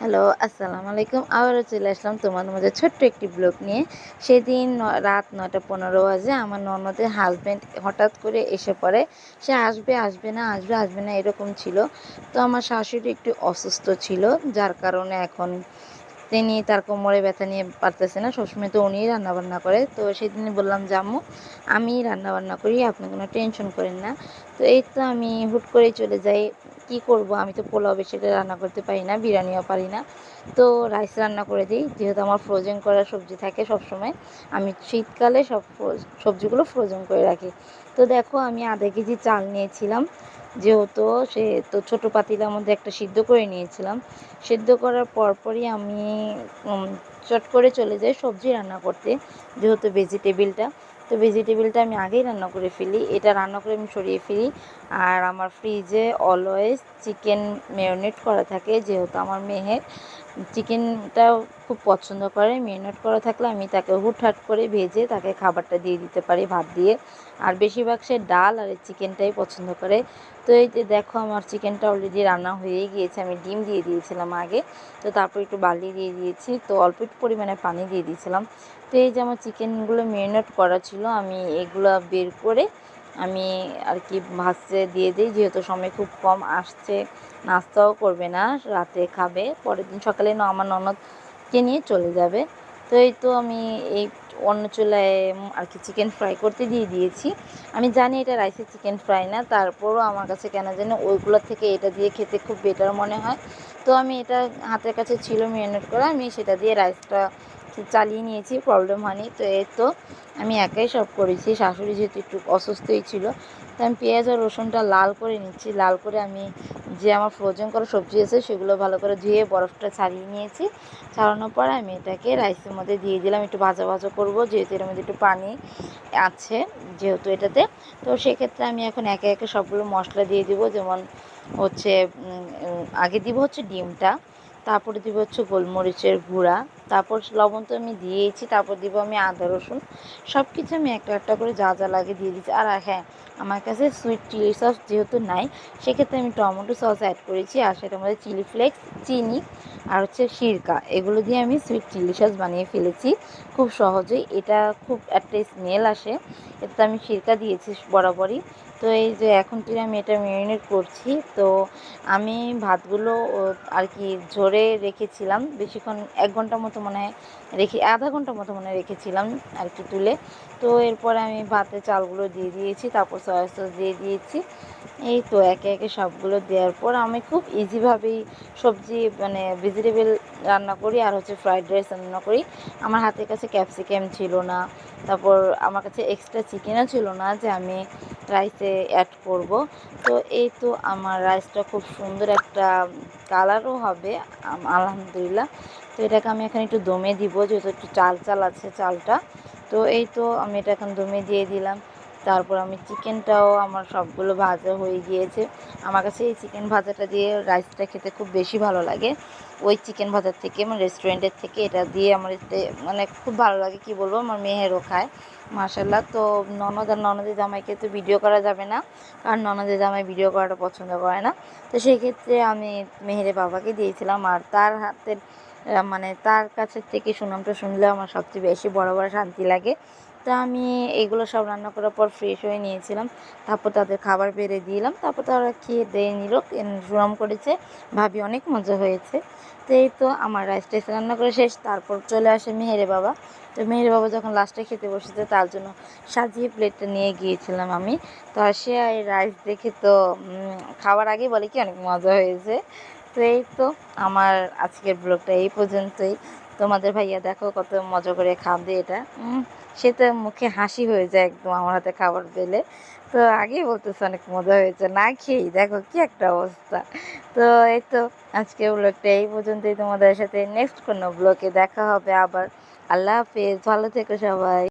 Hello আসসালামু আলাইকুম। আবারও চলে আসলাম তোমাদের মধ্যে ছোট্ট একটি ব্লগ নিয়ে। সেদিন রাত নটা পনেরো বাজে আমার ননদের হাজব্যান্ড হঠাৎ করে এসে পড়ে। সে আসবে আসবে না, আসবে আসবে না এরকম ছিল। তো আমার শাশুড়ি একটু অসুস্থ ছিল, যার কারণে এখন তিনি তার কোমরে ব্যথা নিয়ে পারতেছে না। সবসময় তো উনিই রান্নাবান্না করে। তো সেদিন বললাম, জাম্মু আমি রান্নাবান্না করি, আপনি কোনো টেনশন করেন না। তো এই তো আমি হুট করেই চলে যাই। কি করব? আমি তো পোলাও বেশি রান্না করতে পারি না, বিরিয়ানিও পারি না। তো রাইস রান্না করে দিই, যেহেতু আমার ফ্রোজেন করা সবজি থাকে সব সময় আমি শীতকালে সব সবজিগুলো ফ্রোজেন করে রাখি। তো দেখো, আমি আধা কেজি চাল নিয়েছিলাম, যেহেতু সে, তো ছোটো পাতিলার মধ্যে একটা সিদ্ধ করে নিয়েছিলাম। সিদ্ধ করার পরপরই আমি চট করে চলে যাই সবজি রান্না করতে, যেহেতু ভেজিটেবিলটা তো ভেজিটেবিলটা আমি আগেই রান্না করে ফেলি। এটা রান্না করে আমি সরিয়ে ফেলি। আর আমার ফ্রিজে অলওয়েজ চিকেন মেরিনেট করা থাকে, যেহেতু আমার মেয়ের চিকেনটা খুব পছন্দ করে। ম্যারিনেট করা থাকলে আমি তাকে হুটহাট করে ভেজে তাকে খাবারটা দিয়ে দিতে পারি ভাত দিয়ে। আর বেশিরভাগ সে ডাল আর চিকেনটাই পছন্দ করে। তো এই যে দেখো আমার চিকেনটা অলরেডি রান্না হয়েই গিয়েছে। আমি ডিম দিয়ে দিয়েছিলাম আগে। তো তারপর একটু বালি দিয়ে দিয়েছি। তো অল্প একটু পরিমাণে পানি দিয়ে দিয়েছিলাম। তো এই যে আমার চিকেনগুলো ম্যারিনেট করা ছিল, আমি এগুলো বের করে আমি আর কি ভাজতে দিয়ে দিই, যেহেতু সময় খুব কম আসছে, নাস্তাও করবে না, রাতে খাবে, পরের দিন সকালে আমার ননদকে নিয়ে চলে যাবে। তো এই তো আমি এই অন্য চুলায় আর কি চিকেন ফ্রাই করতে দিয়ে দিয়েছি। আমি জানি এটা রাইসের চিকেন ফ্রাই না, তারপরও আমার কাছে কেন জানি ওইগুলোর থেকে এটা দিয়ে খেতে খুব বেটার মনে হয়। তো আমি এটা হাতের কাছে ছিল ম্যারিনেট করা, আমি সেটা দিয়ে রাইসটা চালিয়ে নিয়েছি প্রবলেম হয়নি। তো এই তো আমি একাই সব করেছি। শাশুড়ি যেহেতু একটু অসুস্থই ছিল, তো আমি পেঁয়াজ আর রসুনটা লাল করে নিচ্ছি। লাল করে আমি যে আমার ফ্রোজেন করা সবজি আছে, সেগুলো ভালো করে ধুয়ে বরফটা ছাড়িয়ে নিয়েছি। ছাড়ানোর পর আমি এটাকে রাইসের মধ্যে দিয়ে দিলাম। একটু ভাজা ভাজা করব, যেহেতু এর মধ্যে একটু পানি আছে, যেহেতু এটাতে। তো সেক্ষেত্রে আমি এখন একে একে সবগুলো মশলা দিয়ে দিব। যেমন হচ্ছে আগে দিব হচ্ছে ডিমটা। তারপরে দিব হচ্ছে গোলমরিচের গুঁড়া, তারপর লবণ তো আমি দিয়েইছি, তারপর দিব আমি আদা, রসুন সব কিছু আমি একটা একটা করে যা যা লাগে দিয়ে দিচ্ছি আর হ্যাঁ আমার কাছে সুইট চিলি সস যেহেতু নাই, সেক্ষেত্রে আমি টমেটো সস অ্যাড করেছি, আর সেটার মধ্যে চিলি ফ্লেক্স চিনি আর হচ্ছে সিরকা, এগুলো দিয়ে আমি সুইট চিলি সস বানিয়ে ফেলেছি। খুব সহজেই, এটা খুব একটা স্মেল আসে। এতে আমি সিরকা দিয়েছি বরাবরই। তো এই যে এখন কি আমি এটা ম্যারিনেট করছি, তো আমি ভাতগুলো আর কি ঝরে রেখেছিলাম, বেশিক্ষণ এক ঘণ্টা মতো মনে হয় রেখে, আধা ঘণ্টা মতো মনে রেখেছিলাম আর কি তুলে। তো এরপরে আমি ভাতে চালগুলো দিয়ে দিয়েছি, তারপর সয়া সস দিয়ে দিয়েছি। এই তো একে একে সবগুলো দেওয়ার পর আমি খুব ইজিভাবেই সবজি মানে ভেজিটেবল রান্না করি আর হচ্ছে ফ্রাইড রাইস রান্না করি। আমার হাতের কাছে ক্যাপসিকাম ছিল না। তারপর আমার কাছে এক্সট্রা চিকেনও ছিল না যে আমি রাইসে অ্যাড করব। তো এই তো আমার রাইসটা খুব সুন্দর একটা কালারও হবে আলহামদুলিল্লাহ। তো এটাকে আমি এখানে একটু দমে দিব, যেহেতু একটু চাল চাল আছে চালটা। তো এই তো আমি এটা এখন দমে দিয়ে দিলাম। তারপর আমি চিকেনটাও আমার সবগুলো ভাজা হয়ে গিয়েছে। আমার কাছে এই চিকেন ভাজাটা দিয়ে রাইসটা খেতে খুব বেশি ভালো লাগে। ওই চিকেন ভাজার থেকে মানে রেস্টুরেন্টের থেকে এটা দিয়ে আমার মানে খুব ভালো লাগে, কি বলব? আমার মেয়েরও খায় মার্শাল্লাহ তো ননদ আর ননদের জামাইকে তো ভিডিও করা যাবে না, কারণ ননদের জামাই ভিডিও করাটা পছন্দ করে না। তো সেই ক্ষেত্রে আমি মেহেরের বাবাকে দিয়েছিলাম, আর তার হাতের মানে তার কাছের থেকে সুনামটা শুনলে আমার সবচেয়ে বেশি বড় বড় শান্তি লাগে। তা আমি এগুলো সব রান্না করার পর ফ্রেশ হয়ে নিয়েছিলাম। তারপর তাদের খাবার বেড়ে দিলাম। তারপর তারা খেয়ে দিয়ে নিল সুনাম করেছে। ভাবি অনেক মজা হয়েছে। তো এই তো আমার রাইস টাইস রান্না করে শেষ। তারপর চলে আসে মেহেরে বাবা। তো মেহেরে বাবা যখন লাস্টে খেতে বসেছে, তার জন্য সাজিয়ে প্লেটটা নিয়ে গিয়েছিলাম আমি। তো সে এই রাইস দেখে তো খাওয়ার আগে বলে কি অনেক মজা হয়েছে। তো এই তো আমার আজকের ব্লগটা এই পর্যন্তই। তোমাদের ভাইয়া দেখো কত মজা করে খাবে এটা। সে তো মুখে হাসি হয়ে যায় একদম আমার হাতে খাবার পেলে। তো আগেই বলতেছে অনেক মজা হয়েছে, না খেয়েই। দেখো কি একটা অবস্থা। তো এই তো আজকে ব্লগটা এই পর্যন্তই তোমাদের সাথে নেক্সট কোনো ব্লগে দেখা হবে আবার। আল্লাহ হাফেজ, ভালো থেকো সবাই।